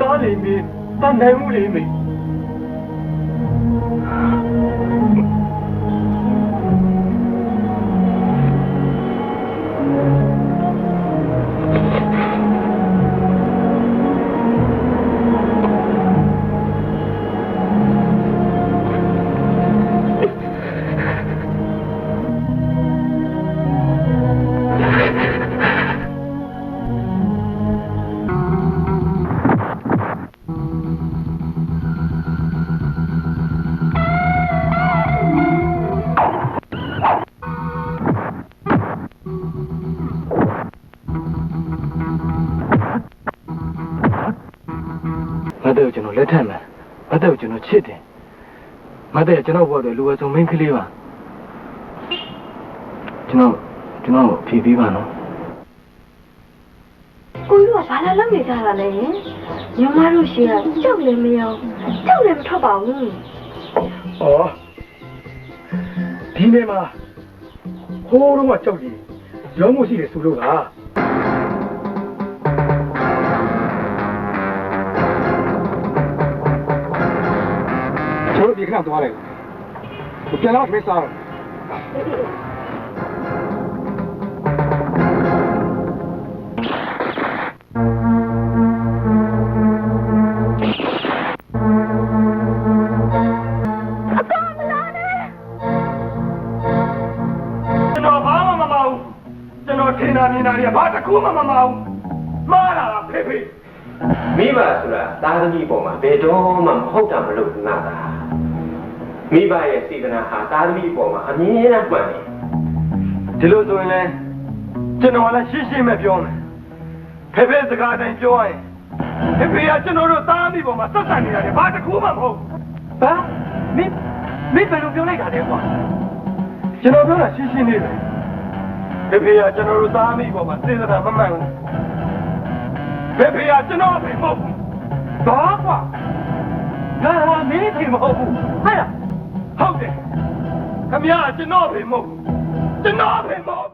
ကားလေးမင်းတန်နိုင်မှုလေးမင်းမ တဲ့ကိုကျွန်တော်လက်ထပ်မယ်မတဲ့ကိုကျွန်တော်ချစ်တယ်မတဲ့ကကျွန်တော်ဘဝအတွက်လူဝဲဆုံးမင်းကလေးပါကျွန်တော်ကျွန်တော်ဖြေပေးပါနော်ကိုကြီးကဘာလာလောက်နေကြတာလဲညီမတို့ရှိရကြောက်လည်းမရောကြောက်လည်းမထွက်ပါဘူးဩဒီနေ့မှာဟိုးတော့ကကြောက်ကြီးရောမှုရှိတယ်ဆိုလို့က တော်ဒီခဏသွားလိုက်ပြန်တော့မေးစားကျွန်တော်ဘာမှမမအောင်ကျွန်တော်ထင်တာမြင်တာတွေကဘာတစ်ခုမှမမအောင်မှားတာဖေဖေမိဘဆိုတာသားသမီးပေါ်မှာဘယ်တော့မှမဟုတ်တာမလို့ငါတာ မိဘရဲ့စေတနာဟာသားသမီးပေါ်မှာအမြဲတမ်းမှန်တယ်ဒီလိုဆိုရင်လည်းကျွန်တော်လည်းရှင်းရှင်းပဲပြောမယ်ဖေဖေစကားတိုင်းပြောရင်ဖေဖေကကျွန်တော်တို့သားမိပေါ်မှာဆက်ဆံနေတာတွေဘာတစ်ခုမှမဟုတ်ဘာမင်းမင်းဘယ်လိုပြောလိုက်တာလဲကွာကျွန်တော်ပြောတာရှင်းရှင်းလေးပဲဖေဖေကကျွန်တော်တို့သားမိပေါ်မှာစေတနာမမှန်ဘူးဖေဖေကကျွန်တော်အဖေမဟုတ်ဘူးဘာကွာငါဟာမင်းအဖေမဟုတ်ဘူး ဟဲ့လားဟုတ်တယ်ခမရကျွန်တော်အဖေမဟုတ်ဘူးကျွန်တော်အဖေမဟုတ်